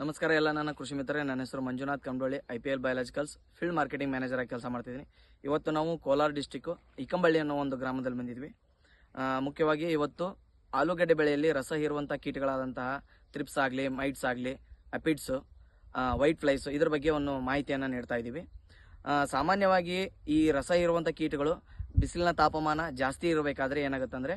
ನಮಸ್ಕಾರ ಎಲ್ಲ ನನ್ನ ಕೃಷಿ ಮಿತ್ರರೇ, ನನ್ನ ಹೆಸರು Manjunath Kamballi I P L biologicals field marketing manager ಆಗಿ ಕೆಲಸ ಮಾಡ್ತಿದ್ದೀನಿ. ಇವತ್ತು ನಾವು ಕೋಲಾರ ಡಿಸ್ಟಿಕ್ಕು ಇಕ್ಕಂಬಳ್ಳಿ ಅನ್ನೋ ಒಂದು ಗ್ರಾಮದಲ್ಲಿ ಬಂದಿದ್ವಿ. ಮುಖ್ಯವಾಗಿ ಇವತ್ತು ಆಲೂಗಡ್ಡೆ ಬೆಳೆಯಲ್ಲಿ ರಸ ಹೀರುವಂಥ ಕೀಟಗಳಾದಂತಹ ತ್ರಿಪ್ಸ್ ಆಗಲಿ ಮೈಟ್ಸ್ ಆಗಲಿ ಅಪಿಡ್ಸು ವೈಟ್ ಫ್ಲೈಸು ಇದ್ರ ಬಗ್ಗೆ ಒಂದು ಮಾಹಿತಿಯನ್ನು ನೀಡ್ತಾ ಇದ್ದೀವಿ. ಸಾಮಾನ್ಯವಾಗಿ ಈ ರಸ ಇರುವಂಥ ಕೀಟಗಳು ಬಿಸಿಲಿನ ತಾಪಮಾನ ಜಾಸ್ತಿ ಇರಬೇಕಾದ್ರೆ ಏನಾಗುತ್ತೆ ಅಂದರೆ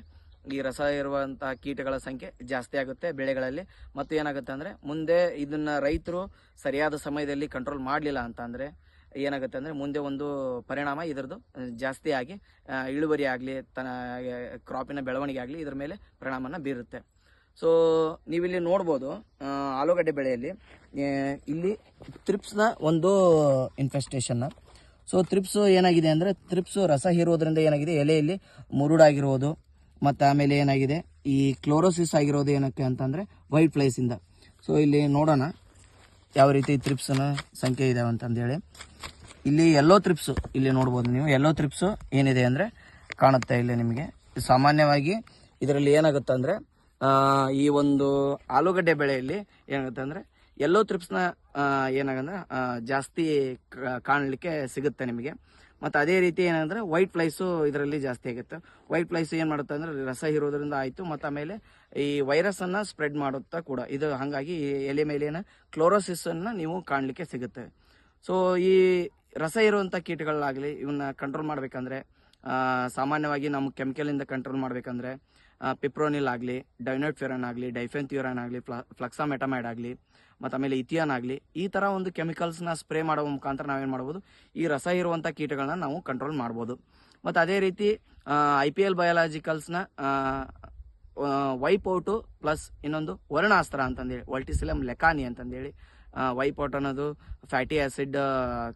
ಈ ರಸ ಇರುವಂತಹ ಕೀಟಗಳ ಸಂಖ್ಯೆ ಜಾಸ್ತಿ ಆಗುತ್ತೆ ಬೆಳೆಗಳಲ್ಲಿ. ಮತ್ತು ಏನಾಗುತ್ತೆ ಅಂದರೆ ಮುಂದೆ ಇದನ್ನು ರೈತರು ಸರಿಯಾದ ಸಮಯದಲ್ಲಿ ಕಂಟ್ರೋಲ್ ಮಾಡಲಿಲ್ಲ ಅಂತ ಅಂದರೆ ಏನಾಗುತ್ತೆ ಅಂದರೆ ಮುಂದೆ ಒಂದು ಪರಿಣಾಮ ಇದರದ್ದು ಜಾಸ್ತಿ ಆಗಿ ಇಳುವರಿ ಆಗಲಿ ತನ್ನ ಕ್ರಾಪಿನ ಬೆಳವಣಿಗೆ ಆಗಲಿ ಇದ್ರ ಮೇಲೆ ಪರಿಣಾಮನ ಬೀರುತ್ತೆ. ಸೊ ನೀವಿಲ್ಲಿ ನೋಡ್ಬೋದು ಆಲೂಗಡ್ಡೆ ಬೆಳೆಯಲ್ಲಿ ಇಲ್ಲಿ ತ್ರಿಪ್ಸ್ನ ಒಂದು ಇನ್ಫೆಸ್ಟೇಷನ್ನ ಸೊ ತ್ರಿಪ್ಸು ಏನಾಗಿದೆ ಅಂದರೆ ತ್ರಿಪ್ಸು ರಸ ಹೀರೋದ್ರಿಂದ ಏನಾಗಿದೆ ಎಲೆಯಲ್ಲಿ ಮುರುಡಾಗಿರೋದು ಮತ್ತು ಆಮೇಲೆ ಏನಾಗಿದೆ? ಈ ಕ್ಲೋರೋಸಿಸ್ ಆಗಿರೋದು ಏನಕ್ಕೆ ಅಂತಂದರೆ ವೈಟ್ ಫ್ಲೈಸಿಂದ ಸೊ ಇಲ್ಲಿ ನೋಡೋಣ ಯಾವ ರೀತಿ ತ್ರಿಪ್ಸ್ನ ಸಂಖ್ಯೆ ಇದಾವೆ ಅಂತಂದೇಳಿ ಇಲ್ಲಿ ಎಲ್ಲೋ ತ್ರಿಪ್ಸು ಇಲ್ಲಿ ನೋಡ್ಬೋದು ನೀವು. ಎಲ್ಲೋ ತ್ರಿಪ್ಸು ಏನಿದೆ ಅಂದರೆ ಕಾಣುತ್ತೆ ಇಲ್ಲಿ ನಿಮಗೆ. ಸಾಮಾನ್ಯವಾಗಿ ಇದರಲ್ಲಿ ಏನಾಗುತ್ತೆ ಅಂದರೆ ಈ ಒಂದು ಆಲೂಗಡ್ಡೆ ಬೆಳೆಯಲ್ಲಿ ಏನಾಗುತ್ತೆ ಅಂದರೆ ಎಲ್ಲೋ ತ್ರಿಪ್ಸ್ನ ಏನಾಗಂದ್ರೆ ಜಾಸ್ತಿ ಕಾಣಲಿಕ್ಕೆ ಸಿಗುತ್ತೆ ನಿಮಗೆ. ಮತ್ತು ಅದೇ ರೀತಿ ಏನಂದ್ರೆ ವೈಟ್ ಫ್ಲೈಸು ಇದರಲ್ಲಿ ಜಾಸ್ತಿ ಆಗುತ್ತೆ. ವೈಟ್ ಫ್ಲೈಸ್ ಏನು ಮಾಡುತ್ತೆ ಅಂದರೆ ರಸ ಇರೋದ್ರಿಂದ ಆಯಿತು. ಮತ್ತು ಆಮೇಲೆ ಈ ವೈರಸ್ಸನ್ನು ಸ್ಪ್ರೆಡ್ ಮಾಡುತ್ತಾ ಕೂಡ. ಇದು ಹಾಗಾಗಿ ಎಲೆ ಮೇಲಿನ ಕ್ಲೋರೋಸಿಸನ್ನು ನೀವು ಕಾಣಲಿಕ್ಕೆ ಸಿಗುತ್ತೆ. ಸೊ ಈ ರಸ ಇರುವಂಥ ಕೀಟಗಳಾಗಲಿ ಇವನ್ನ ಕಂಟ್ರೋಲ್ ಮಾಡಬೇಕಂದ್ರೆ ಸಾಮಾನ್ಯವಾಗಿ ನಮ್ಮ ಕೆಮಿಕಲಿಂದ ಕಂಟ್ರೋಲ್ ಮಾಡಬೇಕಂದ್ರೆ ಪಿಪ್ರೋನಿಲ್ ಆಗಲಿ ಡೈನೋಟ್ಫೆರನ್ ಆಗಲಿ ಡೈಫೆನ್ಥ್ಯೂರನ್ ಆಗಲಿ ಫ್ಲಕ್ಸಾಮೆಟಮೈಡ್ ಆಗಲಿ, ಮತ್ತು ಆಮೇಲೆ ಇಥಿಯಾನ್ ಆಗಲಿ, ಈ ಥರ ಒಂದು ಕೆಮಿಕಲ್ಸ್ನ ಸ್ಪ್ರೇ ಮಾಡುವ ಮುಖಾಂತರ ನಾವೇನು ಮಾಡ್ಬೋದು? ಈ ರಸ ಇರುವಂಥ ಕೀಟಗಳನ್ನ ನಾವು ಕಂಟ್ರೋಲ್ ಮಾಡ್ಬೋದು. ಮತ್ತು ಅದೇ ರೀತಿ ಐ ಪಿ ಎಲ್ ಬಯಾಲಜಿಕಲ್ಸ್ನ ವೈಪೌಟು ಪ್ಲಸ್ ಇನ್ನೊಂದು ವರ್ಣಾಸ್ತ್ರ ಅಂತಂದೇಳಿ ವಲ್ಟಿಸಿಲಮ್ ಲೆಕಾನಿ ಅಂತಂದೇಳಿ ವೈಪೌಟ್ ಅನ್ನೋದು ಫ್ಯಾಟಿ ಆ್ಯಸಿಡ್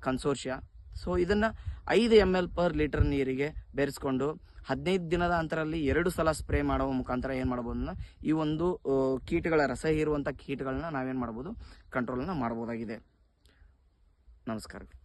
ಕನ್ಸೋರ್ಷಿಯಾ ಸೊ ಇದನ್ನು ಐದು ಎಂ ಎಲ್ ಪರ್ ಲೀಟರ್ ನೀರಿಗೆ ಬೆರೆಸ್ಕೊಂಡು ಹದಿನೈದು ದಿನದ ಅಂತರಲ್ಲಿ ಎರಡು ಸಲ ಸ್ಪ್ರೇ ಮಾಡುವ ಮುಖಾಂತರ ಏನು ಮಾಡಬಹುದು ಈ ಒಂದು ಕೀಟಗಳ ರಸ ಹೀರುವಂಥ ಕೀಟಗಳನ್ನ ನಾವೇನು ಮಾಡ್ಬೋದು? ಕಂಟ್ರೋಲ್ನ ಮಾಡ್ಬೋದಾಗಿದೆ. ನಮಸ್ಕಾರ.